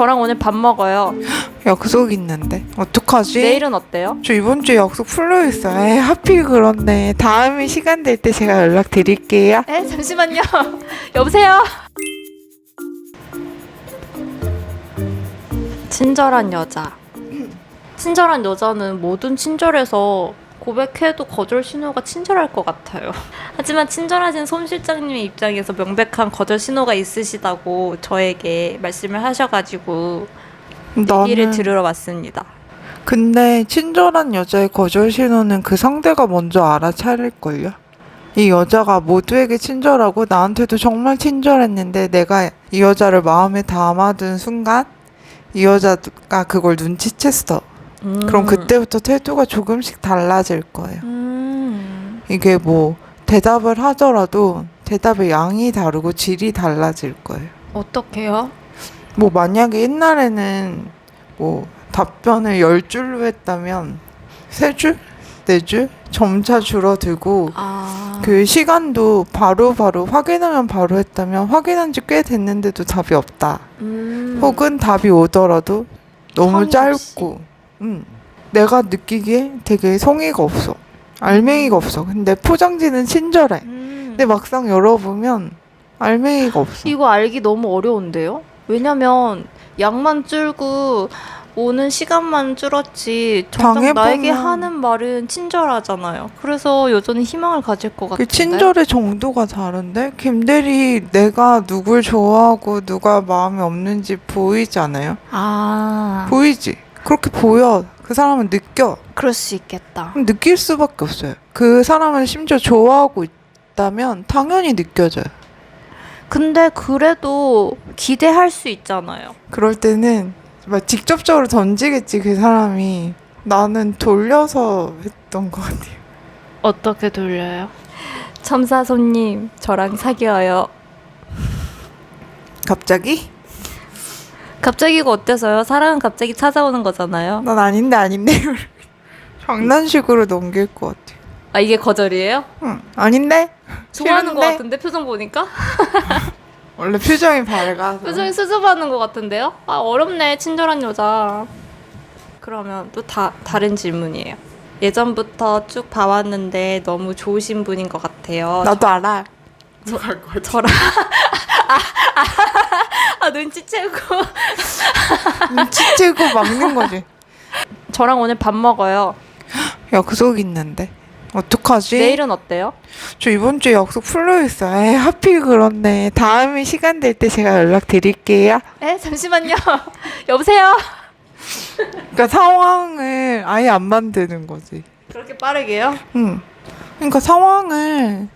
저랑 오늘 밥 먹어요. 약속 있는데 어떡하지? 내일은 어때요? 저 이번 주에 약속 풀려 있어요. 에이, 하필 그렇네. 다음에 시간 될 때 제가 연락 드릴게요. 에 잠시만요. 여보세요. 친절한 여자. 친절한 여자는 뭐든 친절해서 고백해도 거절 신호가 친절할 것 같아요. 하지만 친절하신 솜 실장님의 입장에서 명백한 거절 신호가 있으시다고 저에게 말씀을 하셔가지고 얘기를 나는 들으러 왔습니다. 근데 친절한 여자의 거절 신호는 그 상대가 먼저 알아차릴걸요. 이 여자가 모두에게 친절하고 나한테도 정말 친절했는데 내가 이 여자를 마음에 담아둔 순간 이 여자가 그걸 눈치챘어. 음. 그럼 그때부터 태도가 조금씩 달라질 거예요. 음. 이게 뭐 대답을 하더라도 대답의 양이 다르고 질이 달라질 거예요. 어떻게요? 뭐 만약에 옛날에는 뭐 답변을 열 줄로 했다면 세 줄, 네 줄 점차 줄어들고 아. 그 시간도 바로바로 확인하면 바로 했다면 확인한 지 꽤 됐는데도 답이 없다. 음. 혹은 답이 오더라도 너무 짧고, 음, 내가 느끼기에 되게 성의가 없어. 알맹이가 없어. 근데 포장지는 친절해. 음. 근데 막상 열어보면 알맹이가 없어. 이거 알기 너무 어려운데요? 왜냐면 양만 줄고 오는 시간만 줄었지 정작 당해보면- 나에게 하는 말은 친절하잖아요. 그래서 여전히 희망을 가질 것그 같은데. 친절의 정도가 다른데 김대리 내가 누굴 좋아하고 누가 마음에 없는지 보이지 않아요? 아 보이지? 그렇게 보여. 그 사람은 느껴. 그럴 수 있겠다. 그럼 느낄 수밖에 없어요. 그 사람을 심지어 좋아하고 있다면 당연히 느껴져요. 근데 그래도 기대할 수 있잖아요. 그럴 때는 막 직접적으로 던지겠지 그 사람이. 나는 돌려서 했던 것 같아요. 어떻게 돌려요? 첨사 손님 저랑 사귀어요. 갑자기? 갑자기 이거 어때서요? 사랑은 갑자기 찾아오는 거잖아요. 난 아닌데 아닌데 장난식으로 넘길 것 같아. 아 이게 거절이에요? 응, 아닌데? 좋아하는 것 싫은데? 같은데 표정 보니까? 원래 표정이 밝아서. 표정이 수줍어하는 것 같은데요? 아 어렵네 친절한 여자. 그러면 또 다 다른 질문이에요. 예전부터 쭉 봐왔는데 너무 좋으신 분인 것 같아요. 나도 알아. 거야. 저랑 아 눈치채고 눈치채고 막는 거지. 저랑 오늘 밥 먹어요. 약속 있는데 어떡하지? 내일은 어때요? 저 이번 주에 약속 풀려 있어요. 에이, 하필 그렇네. 다음에 시간 될 때 제가 연락 드릴게요. 에 잠시만요. 여보세요. 그러니까 상황을 아예 안 만드는 거지. 그렇게 빠르게요? 응. 그러니까 상황을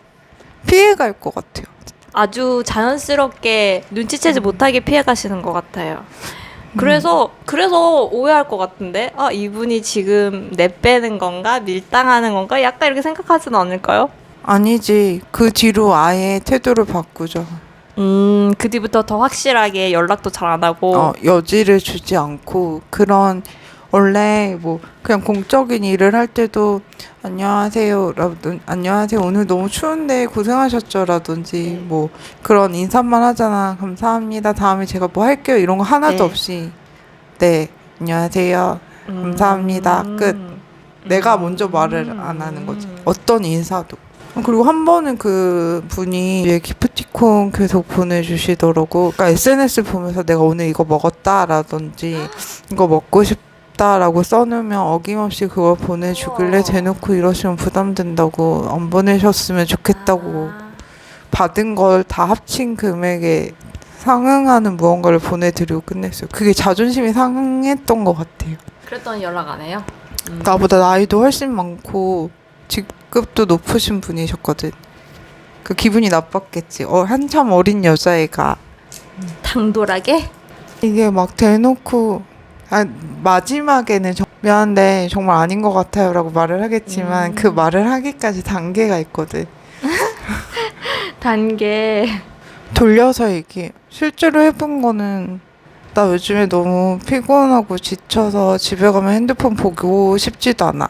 피해갈 것 같아요. 아주 자연스럽게 눈치채지 못하게 피해 가시는 것 같아요. 그래서 그래서 오해할 것 같은데 아 이분이 지금 내빼는 건가 밀당하는 건가 약간 이렇게 생각하진 않을까요? 아니지. 그 뒤로 아예 태도를 바꾸죠. 음 그 뒤부터 더 확실하게 연락도 잘 안 하고 어, 여지를 주지 않고 그런 원래 뭐 그냥 공적인 일을 할 때도 안녕하세요 라든 안녕하세요 오늘 너무 추운데 고생하셨죠 라든지 뭐 그런 인사만 하잖아. 감사합니다. 다음에 제가 뭐 할게요. 이런 거 하나도 네. 없이. 네 안녕하세요. 음. 감사합니다. 끝. 내가 먼저 말을 안 하는 거지. 어떤 인사도. 그리고 한 번은 그 분이 기프티콘 계속 보내주시더라고. 그러니까 SNS 보면서 내가 오늘 이거 먹었다라든지 이거 먹고 싶 다라고 써놓으면 어김없이 그걸 보내주길래 우와. 대놓고 이러시면 부담된다고 안 보내셨으면 좋겠다고 아. 받은 걸 다 합친 금액에 상응하는 무언가를 보내드리고 끝냈어요. 그게 자존심이 상했던 것 같아요. 그랬더니 연락 안 해요? 음. 나보다 나이도 훨씬 많고 직급도 높으신 분이셨거든. 그 기분이 나빴겠지. 어, 한참 어린 여자애가 당돌하게? 이게 막 대놓고 아, 마지막에는 정- 미안한데 정말 아닌 것 같아요라고 말을 하겠지만 음. 그 말을 하기까지 단계가 있거든. 단계 돌려서 얘기해. 실제로 해본 거는 나 요즘에 너무 피곤하고 지쳐서 집에 가면 핸드폰 보고 싶지도 않아.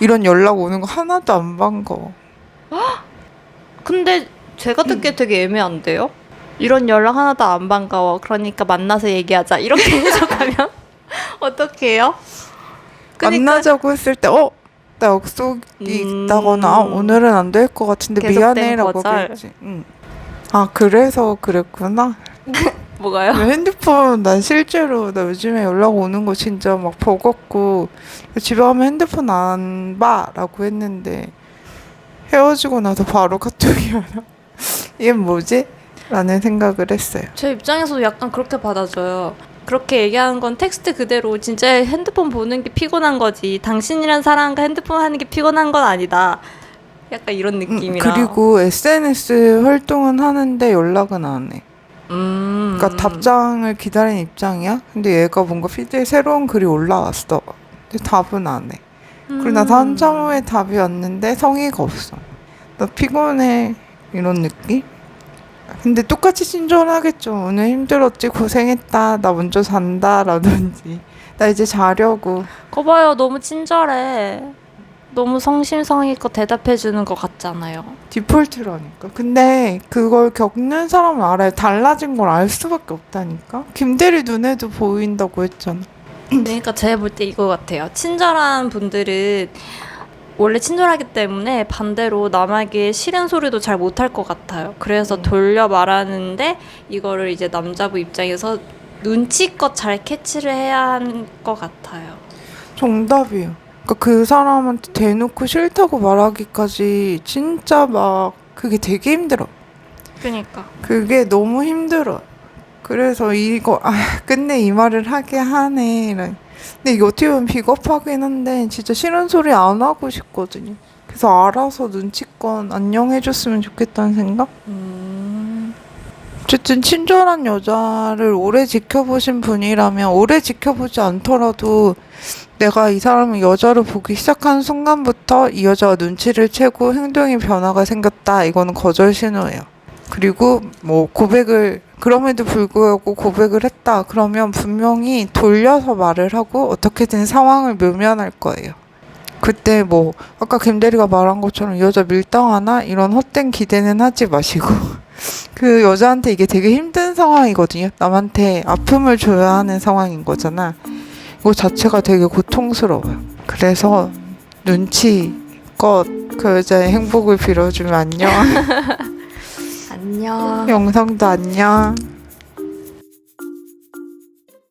이런 연락 오는 거 하나도 안 반가워. 근데 제가 듣기에 되게 애매한데요? 이런 연락 하나도 안 반가워. 그러니까 만나서 얘기하자. 이렇게 해석하면 어떡해요? 그러니까 만나자고 했을 때 어? 나 약속이 음. 있다거나 아, 오늘은 안 될 것 같은데 계속된 미안해라고 거절. 그랬지. 응. 아 그래서 그랬구나. 뭐가요? 핸드폰 난 실제로 나 요즘에 연락 오는 거 진짜 막 버겁고 집에 가면 핸드폰 안 봐라고 했는데 헤어지고 나서 바로 카톡이 와요. 이게 뭐지? 라는 생각을 했어요. 제 입장에서도 약간 그렇게 받아줘요. 그렇게 얘기하는 건 텍스트 그대로 진짜 핸드폰 보는 게 피곤한 거지. 당신이란 사람과 핸드폰 하는 게 피곤한 건 아니다. 약간 이런 음, 느낌이라. 그리고 SNS 활동은 하는데 연락은 안 해. 음. 그러니까 답장을 기다리는 입장이야. 근데 얘가 뭔가 피드에 새로운 글이 올라왔어. 근데 답은 안 해. 그리고 나서 음. 한참 후에 답이 왔는데 성의가 없어. 나 피곤해 이런 느낌? 근데 똑같이 친절하겠죠. 오늘 힘들었지 고생했다. 나 먼저 잔다 라든지 나 이제 자려고. 거 봐요. 너무 친절해. 너무 성심성의껏 대답해주는 것 같잖아요. 디폴트라니까. 근데 그걸 겪는 사람은 알아요. 달라진 걸 알 수밖에 없다니까. 김대리 눈에도 보인다고 했잖아. 그러니까 제가 볼 때 이거 같아요. 친절한 분들은 원래 친절하기 때문에 반대로 남에게 싫은 소리도 잘 못할 것 같아요. 그래서 음. 돌려 말하는데 이거를 이제 남자부 입장에서 눈치껏 잘 캐치를 해야 하는 것 같아요. 정답이에요. 그러니까 그 사람한테 대놓고 싫다고 말하기까지 진짜 막 그게 되게 힘들어. 그러니까 그게 너무 힘들어. 그래서 이거 아 끝내 이 말을 하게 하네. 근데 이게 어떻게 보면 비겁하긴 한데 진짜 싫은 소리 안 하고 싶거든요. 그래서 알아서 눈치껏 안녕해줬으면 좋겠다는 생각? 음, 어쨌든 친절한 여자를 오래 지켜보신 분이라면 오래 지켜보지 않더라도 내가 이 사람을 여자로 보기 시작한 순간부터 이 여자가 눈치를 채고 행동의 변화가 생겼다. 이거는 거절 신호예요. 그리고 뭐 고백을 그럼에도 불구하고 고백을 했다. 그러면 분명히 돌려서 말을 하고 어떻게든 상황을 묘면할 거예요. 그때 뭐 아까 김대리가 말한 것처럼 이 여자 밀당하나 이런 헛된 기대는 하지 마시고 그 여자한테 이게 되게 힘든 상황이거든요. 남한테 아픔을 줘야 하는 상황인 거잖아. 이거 자체가 되게 고통스러워요. 그래서 눈치껏 그 여자의 행복을 빌어주면 안녕. 안녕. 영상도 안녕.